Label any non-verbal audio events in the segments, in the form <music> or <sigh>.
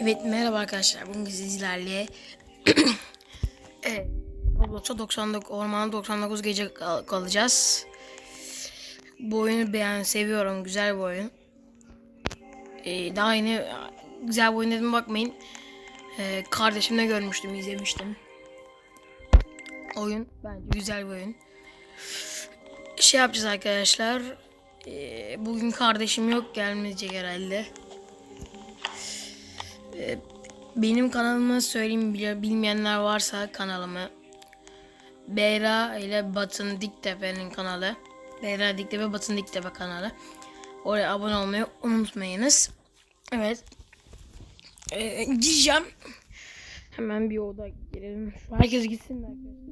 Evet merhaba arkadaşlar. Bugün sizlerle <clears throat> evet, Roblox'a 99 Orman 99 gece kal- kalacağız. Bu oyunu beğen seviyorum. Güzel bir oyun. Ee, daha yeni güzel bir oyun dedim bakmayın. Ee, kardeşimle görmüştüm, izlemiştim. Oyun bence güzel bir oyun. Şey yapacağız arkadaşlar. Ee, bugün kardeşim yok gelmeyecek herhalde. Benim kanalımı söyleyeyim bilmeyenler varsa kanalımı Beyra ile Batın Diktepe'nin kanalı. Beyra Diktepe Batın Diktepe kanalı. Oraya abone olmayı unutmayınız. Evet. Ee, diyeceğim. Hemen bir oda girelim. Herkes gitsin arkadaşlar.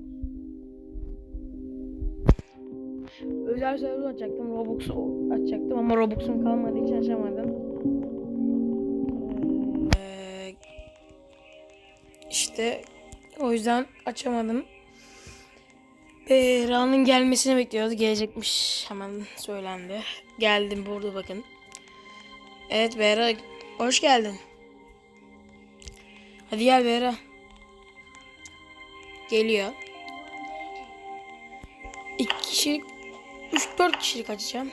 Özel server açacaktım. Robux açacaktım ama Robux'um kalmadığı için açamadım. İşte o yüzden açamadım. Behra'nın gelmesini bekliyoruz. Gelecekmiş. Hemen söylendi. Geldim burada bakın. Evet Behra hoş geldin. Hadi gel Behra. Geliyor. İki kişilik, üç dört kişilik açacağım.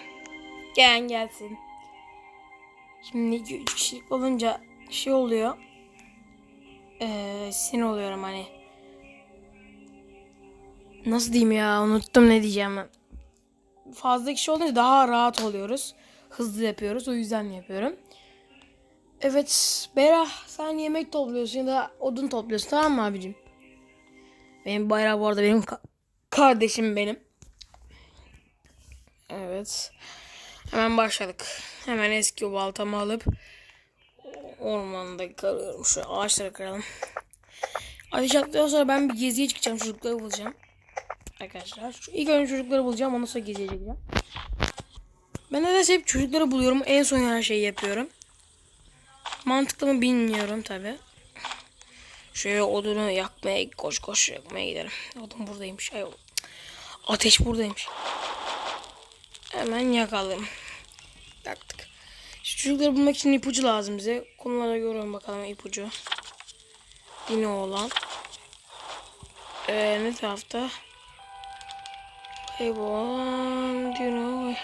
Gel gelsin. Şimdi iki üç kişilik olunca şey oluyor. Ee, sinir oluyorum hani. Nasıl diyeyim ya unuttum ne diyeceğim. Fazla kişi olunca daha rahat oluyoruz. Hızlı yapıyoruz o yüzden yapıyorum. Evet Bera sen yemek topluyorsun ya da odun topluyorsun tamam mı abicim? Benim bayrağı bu arada benim ka- kardeşim benim. Evet. Hemen başladık. Hemen eski baltamı alıp ormanda karıyorum. Şu ağaçları kıralım. Ateş attıktan sonra ben bir geziye çıkacağım. Çocukları bulacağım. Arkadaşlar. Şu ilk önce çocukları bulacağım. Ondan sonra geziye çıkacağım. Ben nedense hep çocukları buluyorum. En son her şeyi yapıyorum. Mantıklı mı bilmiyorum tabi. Şöyle odunu yakmaya koş koş yakmaya gidelim. Odun buradaymış. Ay, ateş buradaymış. Hemen yakalım. Yaktık. Çocukları bulmak için ipucu lazım bize. Konulara görüyorum bakalım ipucu. Yine olan. Ee, ne tarafta? Hayvan diyor.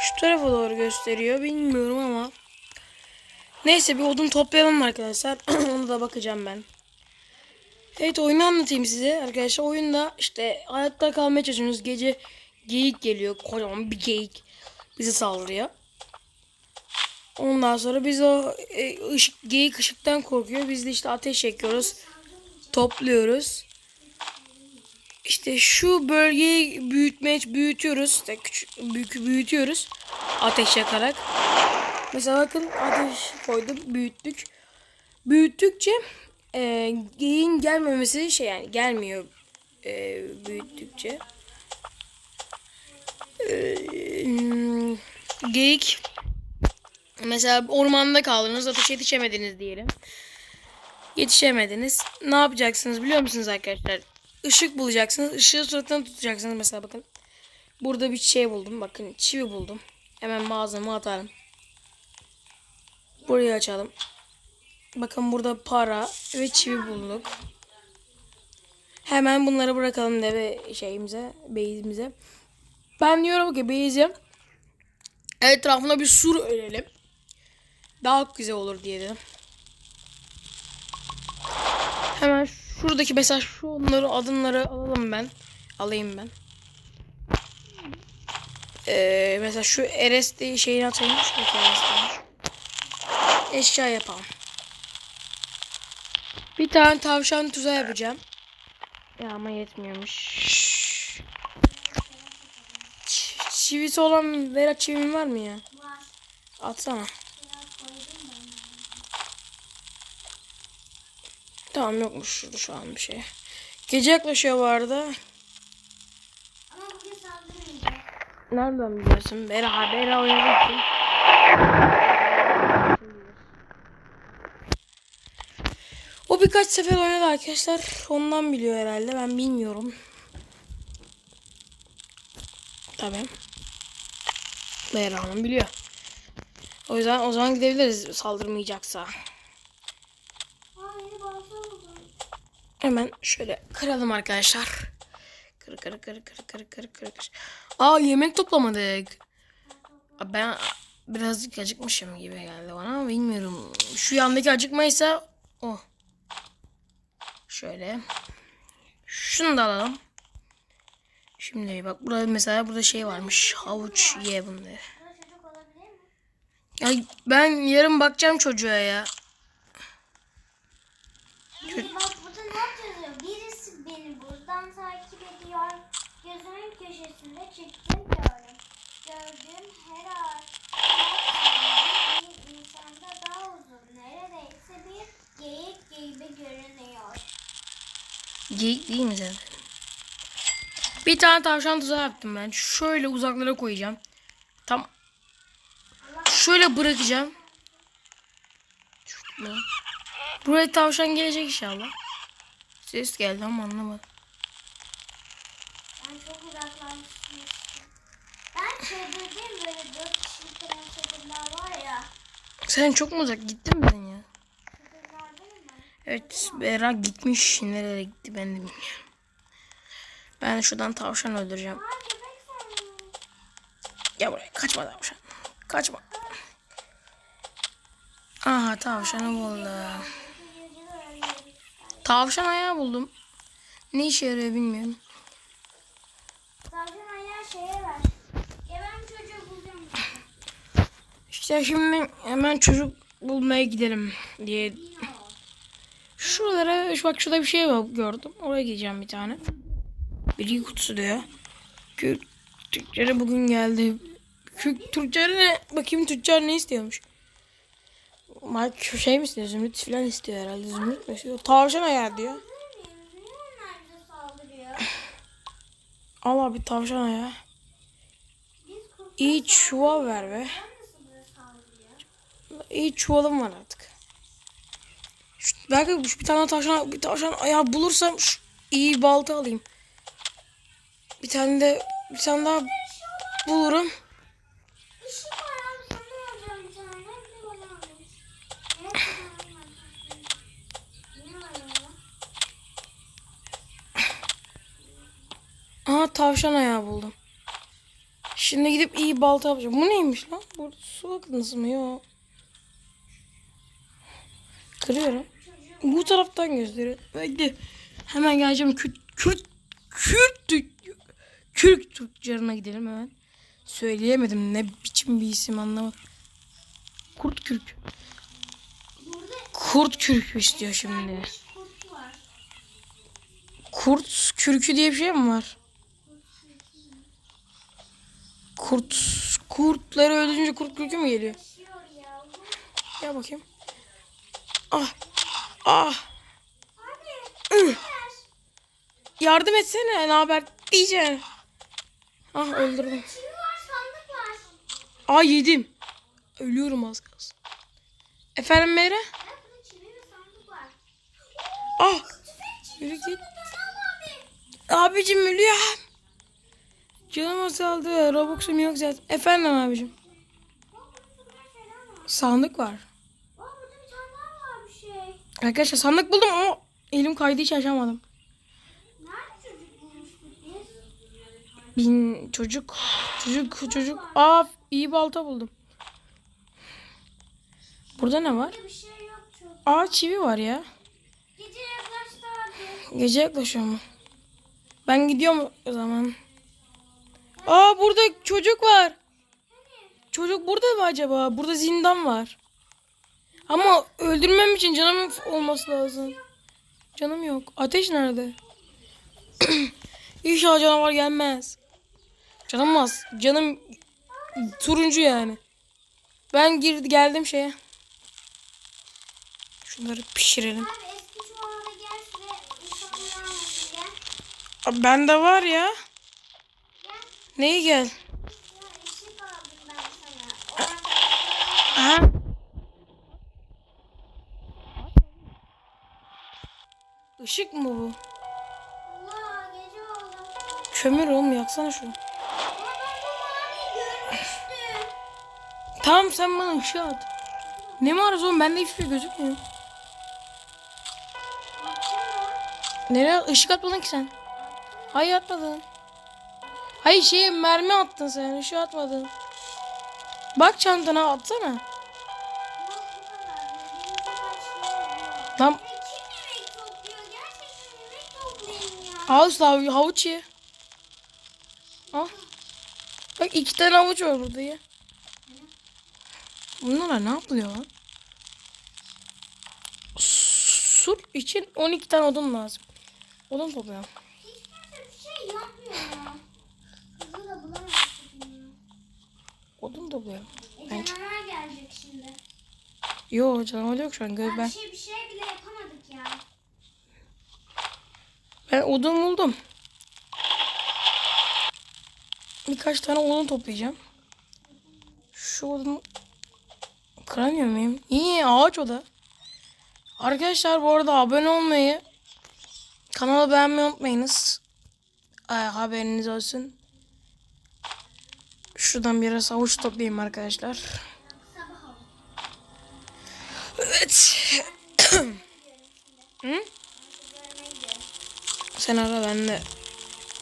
Şu tarafa doğru gösteriyor. Bilmiyorum ama. Neyse bir odun toplayalım arkadaşlar. <clears throat> Onu da bakacağım ben. Evet oyunu anlatayım size arkadaşlar. Oyunda işte hayatta kalmaya çalışıyorsunuz. Gece geyik geliyor. Kocaman bir geyik bizi saldırıyor. Ondan sonra biz o e, ışık, geyik ışıktan korkuyor. Biz de işte ateş yakıyoruz. Topluyoruz. İşte şu bölgeyi büyütmeye büyütüyoruz. İşte küçük büyütüyoruz. Ateş yakarak. Mesela bakın ateş koydum, büyüttük. Büyüttükçe e, geyiğin gelmemesi şey yani gelmiyor e, büyüttükçe. E, geyik mesela ormanda kaldınız ateş yetişemediniz diyelim. Yetişemediniz. Ne yapacaksınız biliyor musunuz arkadaşlar? Işık bulacaksınız. Işığı suratına tutacaksınız mesela bakın. Burada bir şey buldum. Bakın çivi buldum. Hemen mağazama atarım. Burayı açalım. Bakın burada para ve çivi bulduk. Hemen bunları bırakalım deve şeyimize, beyimize. Ben diyorum ki beyize etrafına bir sur örelim. Daha güzel olur diye dedim. Hemen şuradaki mesela şu onları adımları alalım ben. Alayım ben. Ee, mesela şu RSD şeyini atayım. Eşya yapalım. Bir tane tavşan tuzağı yapacağım. Ya ama yetmiyormuş. Çivisi olan Vera çivin var mı ya? Var. Atsana. Tamam yokmuş şurada şu an bir şey. Gece yaklaşıyor bu arada. Ama bugün saldırmayacak. Nereden biliyorsun? Bera, Bera oynadık. O birkaç sefer oynadı arkadaşlar. Ondan biliyor herhalde. Ben bilmiyorum. Tabii. Bera Hanım biliyor. O yüzden o zaman gidebiliriz saldırmayacaksa. Hemen şöyle kıralım arkadaşlar. Kır kır kır kır kır kır kır kır. Aa yemek toplamadık. Ben birazcık acıkmışım gibi geldi bana ama bilmiyorum. Şu yandaki acıkmaysa o. Şöyle. Şunu da alalım. Şimdi bak burada mesela burada şey varmış. Havuç ye bunları. Ya ben yarın bakacağım çocuğa ya. İyi bak burada not yazıyor. Birisi beni buradan takip ediyor. Gözümün köşesinde çektim diyorum. Gördüğüm her ağaç bir insanda daha uzun. Neredeyse bir geyik gibi görünüyor. Geyik değil mi zaten? Bir tane tavşan tuzağı yaptım ben. Şöyle uzaklara koyacağım. Tam şöyle bırakacağım. Şurada. Buraya tavşan gelecek inşallah. Ses geldi ama anlamadım. Ben çok uzaklaşmıştım. Ben çadırdayım böyle dört kişilik falan çadırlar var ya. Sen çok mu uzak gittin mi sen ya? Evet Berra gitmiş. Nereye gitti ben de bilmiyorum. Ben şuradan tavşan öldüreceğim. Gel buraya kaçma tavşan. Kaçma. Aha tavşanı buldum. Tavşan ayağı buldum. Ne işe yarıyor bilmiyorum. Tavşan ayağı şeye ver. Ya ben çocuğu bulacağım. İşte şimdi hemen çocuk bulmaya gidelim diye. Şuralara bak şurada bir şey gördüm. Oraya gideceğim bir tane. Bilgi kutusu diyor. Kürk tüccarı bugün geldi. Kürk tüccarı ne? Bakayım tüccar ne istiyormuş. Mike şey mi istiyor? Zümrüt falan istiyor herhalde. Zümrüt mü istiyor? Tavşan ayağı diyor. <laughs> Al abi tavşan ayağı. İyi çuval ver be. İyi çuvalım var artık. Şu, belki bir tane tavşan, bir tavşan ayağı bulursam şu iyi balta alayım. Bir tane de bir tane daha bulurum. Aha tavşan ayağı buldum. Şimdi gidip iyi balta yapacağım. Bu neymiş lan? Burada su akıntısı mı? Yok. Kırıyorum. Bu taraftan gösteriyor. Bekle. Hemen geleceğim. Kürt, Kürt, tü- Kürk tüccarına gidelim hemen. Söyleyemedim. Ne biçim bir isim anlamadım. Kurt kürk. Kurt kürkü istiyor şimdi. kurt kürkü diye bir şey mi var? Kurt kurtları öldürünce kurt kürkü mü geliyor? Gel bakayım. Ah. Ah. Yardım etsene. Ne haber diyeceğim. Ah öldürdüm. Çivi var sandık var. Ah yedim. Ölüyorum az kalsın. Efendim var. Ah. Yürü git. Abicim ölüyorum. Canım azaldı. Robux'um yok zaten. Efendim abicim. Sandık var. Bak burada bir tane var bir şey. Arkadaşlar sandık buldum ama elim kaydı hiç açamadım. Nerede çocuk bulmuştuk biz? Bin çocuk çocuk çocuk. Aa iyi balta buldum. Burada ne var? Şey. Aa çivi var ya. Gece yaklaşıyor mu? Ben gidiyorum o zaman. Aa burada çocuk var. Çocuk burada mı acaba? Burada zindan var. Ama öldürmem için canım olması lazım. Canım yok. Ateş nerede? <clears throat> İnşallah canavar gelmez. Canım az. Canım turuncu yani. Ben girdi geldim şeye. Şunları pişirelim. Abi gel. Abi Bende var ya. Neyi gel? Ben Aha. Işık mı bu? Kömür oğlum yaksana şunu. Tamam sen bana ışığı at. Ne mi arası oğlum? Bende hiçbir şey gözükmüyor. Nereye ışık atmadın ki sen? Hayır atmadın. Hayır şey mermi attın sen. Işığı atmadın. Bak çantana atsana. Ya. al havuç ye. Al. Bak iki tane havuç var burada ya. Bunlara ne yapılıyor lan? Sur için 12 tane odun lazım. Odun toplayalım. Hiç kimse bir şey yapmıyor ya. Da ya. Odun toplayalım. E Ben- canavar gelecek şimdi. Yo canavar yok şu an. Gör Ben bir şey bir şey bile yapamadık ya. Ben odun buldum. Birkaç tane odun toplayacağım. Şu odunu kıramıyor muyum? İyi ağaç o da. Arkadaşlar bu arada abone olmayı, kanalı beğenmeyi unutmayınız. Ay, haberiniz olsun. Şuradan biraz havuç toplayayım arkadaşlar. Evet. <clears throat> Hı? Sen ara ben de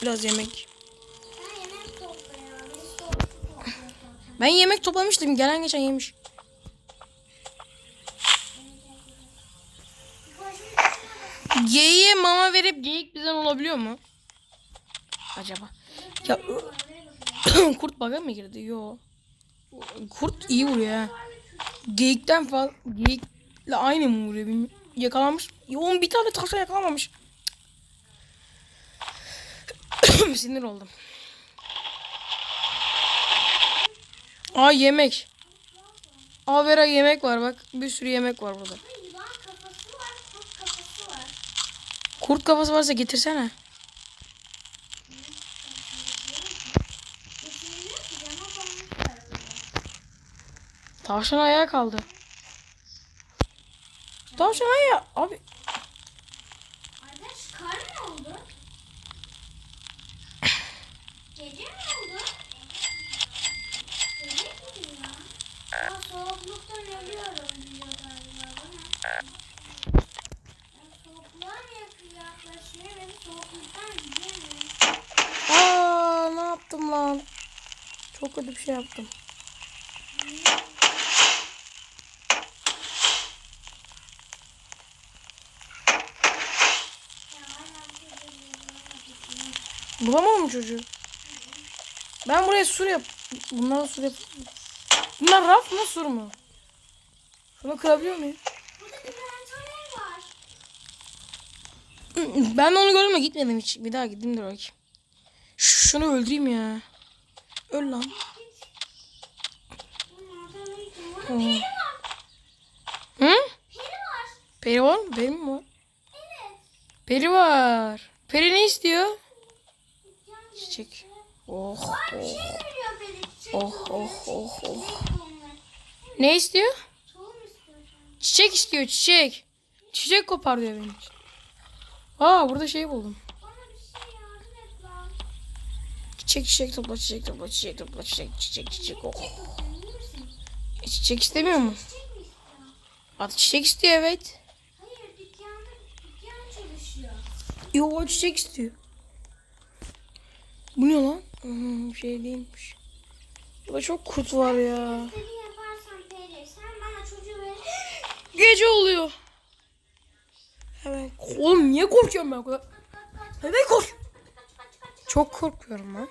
biraz yemek. Ben yemek toplamıştım. Gelen geçen yemiş. Geyiğe mama verip geyik bizden olabiliyor mu? Acaba? Ya <clears throat> kurt baga mı girdi? Yo. Kurt iyi vuruyor ha. Geyikten fazla geyikle aynı mı vuruyor bilmiyorum. Yakalanmış. Yoğun bir tane taşla yakalamamış. <clears throat> Sinir oldum. Aa yemek. Aa Vera yemek var bak. Bir sürü yemek var burada. Yılan kafası var, kurt kafası var. Kurt kafası varsa getirsene. Tavşan ayağa kaldı. Tavşan ayağı. Abi Arkadaş kar mı oldu? Gece mi oldu? Gece mi ya? Soğukluktan ölüyorum diyor galiba bana. Ya, soğukluğa mı yakın yaklaşıyor? Beni soğukluktan gidemiyorum. Aa ne yaptım lan? Çok kötü bir şey yaptım. Bulamadım çocuğu. Ben buraya sur yap. Bunlar sur yap. Bunlar raf mı sur mu? Şunu kırabiliyor muyum? Ben onu gördüm de gitmedim hiç. Bir daha gideyim de bakayım. Şunu öldüreyim ya. Öl lan. Hı? Peri var. Peri var mı? Peri mi var? Evet. Peri var. Peri ne istiyor? Çiçek. Oh oh. şey. Çiçek Oh veriyor. oh oh oh. Çiçek tohumları. Ne istiyor? Çiçek istiyor çiçek. Çiçek kopar diyor benim için. Aa burada şey buldum. Bana bir şey yardım et lan. Çiçek çiçek topla çiçek topla çiçek topla çiçek çiçek çiçek. Oh. E, çiçek istemiyor mu? At çiçek istiyor evet. Hayır dükkanda dükkan çalışıyor. Yo çiçek istiyor. Bu ne lan? Hmm, şey değilmiş. Burada çok kurt var ya. <gasps> Gece oluyor. Hemen. Oğlum niye korkuyorum ben o kadar? Hemen koş. Çok korkuyorum ben.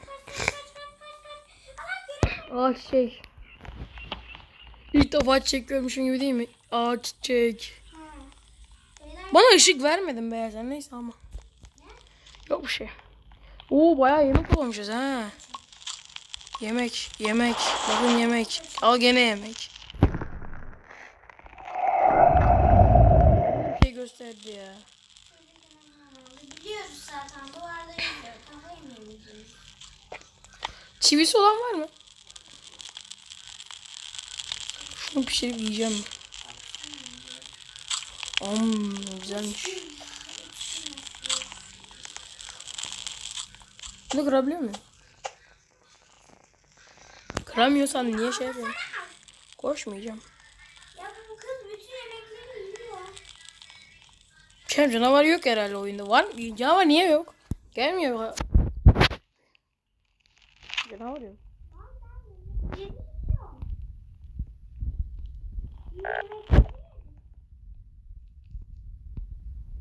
Aa şey. İlk defa görmüşüm gibi değil mi? Aa çiçek. Bana ışık vermedin be sen neyse ama. Yok bir şey. Oo bayağı yemek olmuşuz ha. Yemek, yemek. Bakın yemek. Al gene yemek. Bir şey gösterdi ya. Biliyoruz zaten duvarda yazıyor. Kafayı mı yemeyeceğiz? Çivisi olan var mı? Şunu pişirip yiyeceğim. Om güzelmiş. Bunu kırabiliyor muyum? Kıramıyorsan niye şey yapıyorsun? Koşmayacağım. Şey, canavar yok herhalde oyunda. Var mı? Canavar niye yok? Gelmiyor. Canavar yok. Yemiyor.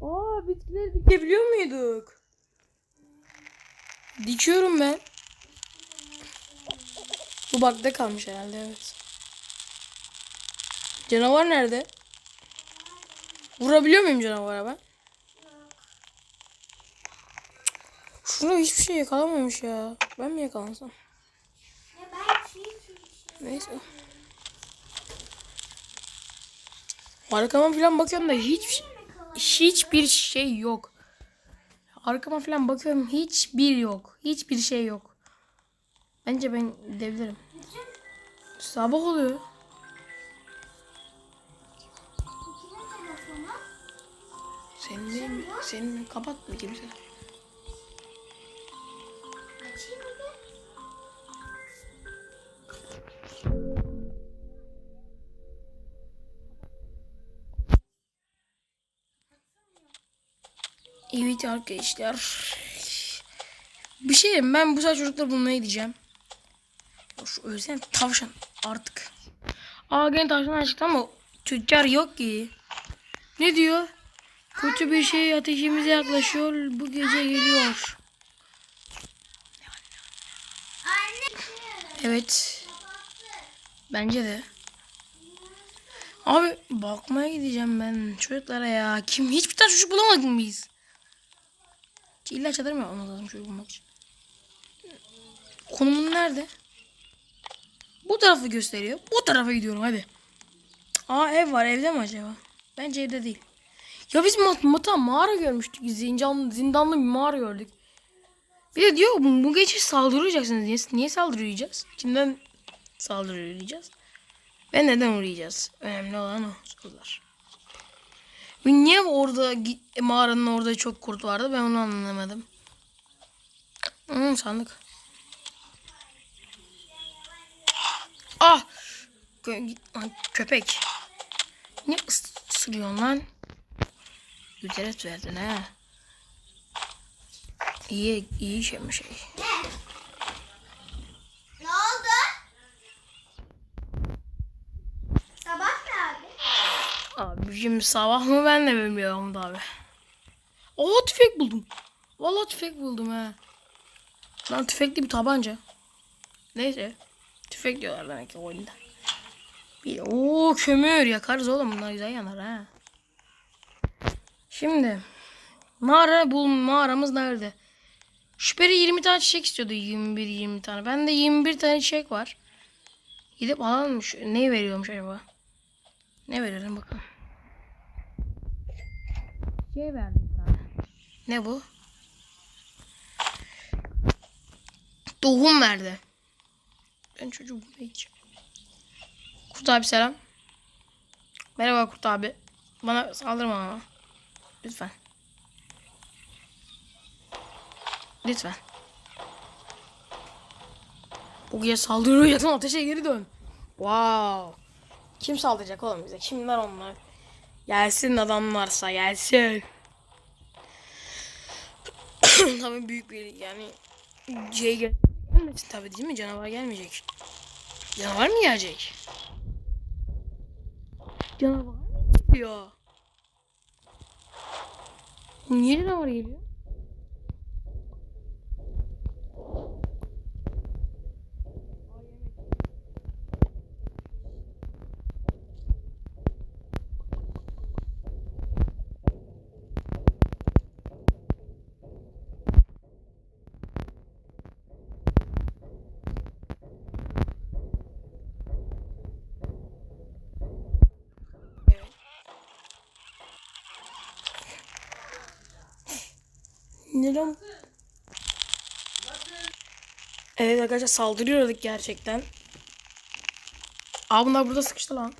Aa bitkileri dikebiliyor muyduk? Dikiyorum ben. Bu bakta kalmış herhalde evet. Canavar nerede? Vurabiliyor muyum canavara ben? Şurada hiçbir şey yakalamamış ya. Ben mi yakalansam? Ya ben çiğ çiğ Neyse. Arkama falan bakıyorum da hiç hiçbir şey yok. Arkama falan bakıyorum hiçbir yok. Hiçbir şey yok. Bence ben gidebilirim. Sabah oluyor. Senin? Senin kapat mı kimse? Evet arkadaşlar. Bir şey ben bu sefer çocuklar bulmaya gideceğim. Şu özlem tavşan artık. Aa gene tavşan çıktı ama tüccar yok ki. Ne diyor? Kötü bir şey ateşimize yaklaşıyor. Bu gece geliyor. Evet. Bence de. Abi bakmaya gideceğim ben çocuklara ya. Kim hiçbir tane çocuk bulamadık mı biz? İlla çadır mı yapmamız lazım çocuk bulmak için? Konumun nerede? Bu tarafı gösteriyor. Bu tarafa gidiyorum hadi. Aa ev var. Evde mi acaba? Bence evde değil. Ya biz mat mata mağara görmüştük. Zindan, zindanlı bir mağara gördük. Bir de diyor bu, gece saldırıyacaksınız. Niye, niye saldıracağız? Kimden saldıracağız? Ve neden uğrayacağız? Önemli olan o sorular. Niye orada mağaranın orada çok kurt vardı? Ben onu anlamadım. Hmm, sandık. Ah! Kö- köpek. Ne ıs- ısırıyorsun lan? Güzel et verdin ha. İyi, iyi şey mi şey? Ne oldu? Sabah ne abi? Abicim sabah mı ben de bilmiyorum da abi. Aa tüfek buldum. Vallahi tüfek buldum ha. Lan tüfekli bir tabanca. Neyse. Tüfek diyorlar demek ki oyunda. Bir, oo kömür yakarız oğlum bunlar güzel yanar ha. Şimdi mağara bul mağaramız nerede? Şüpheli 20 tane çiçek istiyordu 21 20 tane. Bende 21 tane çiçek var. Gidip alalım Ne veriyormuş acaba? Ne verelim bakalım. Şey verdi bir tane. Ne bu? Tohum verdi. Ben çocuğu bulmaya gideceğim. Kurt abi selam. Merhaba Kurt abi. Bana saldırma ama. Lütfen. Lütfen. Bu gece saldırıyorsun ateşe geri dön. Wow. Kim saldıracak oğlum bize? Kimler onlar? Gelsin adam varsa gelsin. <clears throat> tabii büyük bir yani şey gel gelmesin tabii değil mi? Canavar gelmeyecek. Canavar mı gelecek? Canavar mı geliyor? Niye canavar geliyor? Neden? Evet arkadaşlar saldırıyorduk gerçekten. Aa bunlar burada sıkıştı lan.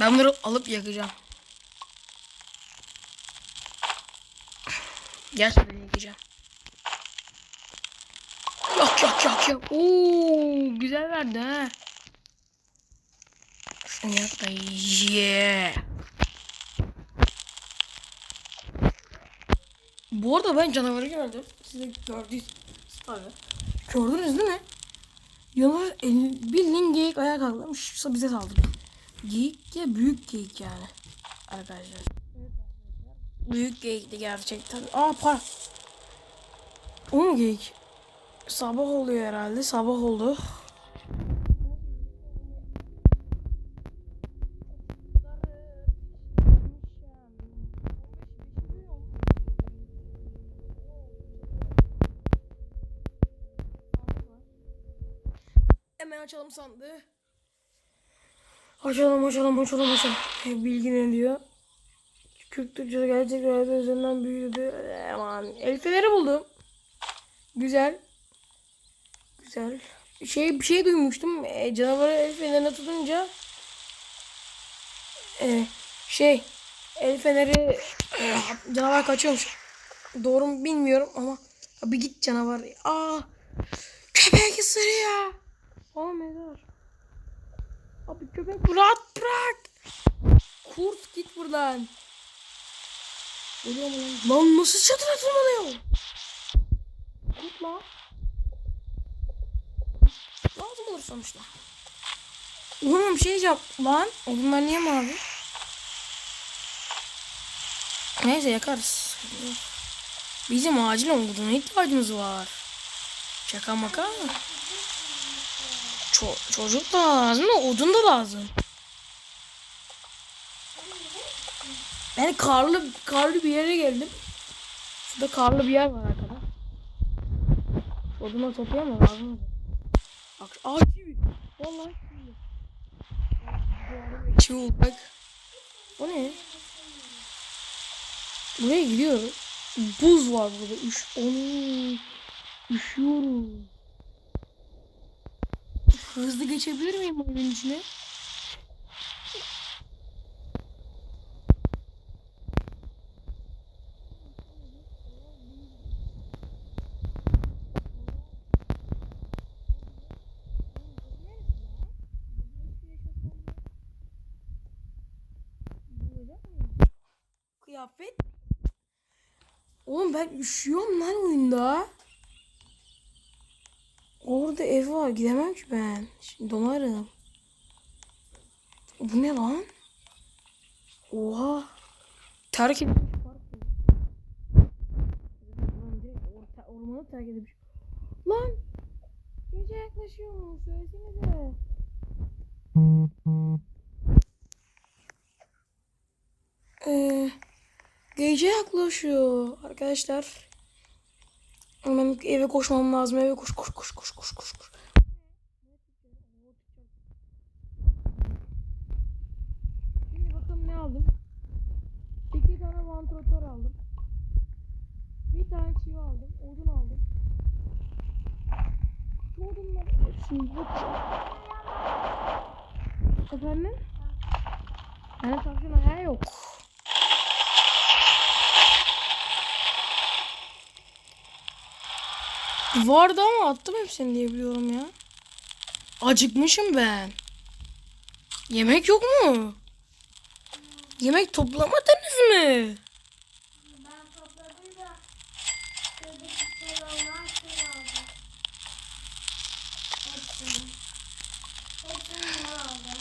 Ben bunları alıp yakacağım. Gerçekten yakacağım. Yak yak yak yak. Oo güzel verdi ha. Yaklaş. Yeah. Bu arada ben canavarı gördüm. Siz de gördünüz. Tabii. Gördünüz değil mi? Canavar el- bildiğin geyik ayağa kalkmış. Bize saldırdı. Geyik ya büyük geyik yani. Arkadaşlar. Büyük geyikti gerçekten. Aa par. O mu geyik? Sabah oluyor herhalde. Sabah oldu. Hemen açalım sandığı. Açalım açalım açalım açalım. Bilgi ne diyor? Kürk Türkçe gerçek hayatı üzerinden büyüdü. Aman elfeleri buldum. Güzel. Güzel. Şey bir şey duymuştum. E, canavarı el tutunca e, şey el e, canavar kaçıyormuş. Doğru mu bilmiyorum ama bir git canavar. Aa köpek ısırıyor. Aa mezar. Abi köpek rahat bırak. Kurt git buradan. Geliyor mu lan? Lan nasıl çatıra tırmanıyor? Kurt lan. Lazım olur sonuçta. Oğlum şey diyeceğim. Lan odunlar niye mavi? Neyse yakarız. Bizim acilen oduna ihtiyacımız var. Şaka maka. Ço- çocuk da lazım da odun da lazım. Ben karlı karlı bir yere geldim. Şurada karlı bir yer var arkada. Oduna toplayamam lazım. Bak aa çivi. Vallahi. Çivi oldu bak. O ne? Buraya gidiyorum. Buz var burada. Üş, onu üşüyorum. Hızlı geçebilir miyim evin içine? Kıyafet. Oğlum ben üşüyorum lan oyunda. Orada ev var gidemem ki ben. Şimdi donarım. Bu ne lan? Oha. Terk orta, ormanı terk edilmiş. Lan. Gece yaklaşıyor mu? Söylesenize. Ee, gece yaklaşıyor arkadaşlar. Hemen eve koşmam lazım. Eve koş koş koş koş koş koş. koş. Şimdi bakalım ne aldım. İki tane vantilatör aldım. Bir tane çivi aldım. Odun aldım. Şu odunları hepsini bakacağım. Efendim? Yani tavşan ayağı yok. Vardı ama attım hepsini diye biliyorum ya. Acıkmışım ben. Yemek yok mu? Yemek toplamadınız mı? Ben topladım da şuradaki olan şey aldım. Hepsini. Hepsini ne aldım?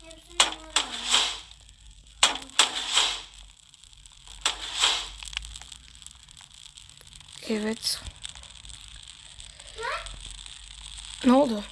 Hepsini ne aldım? Evet. Ne oldu?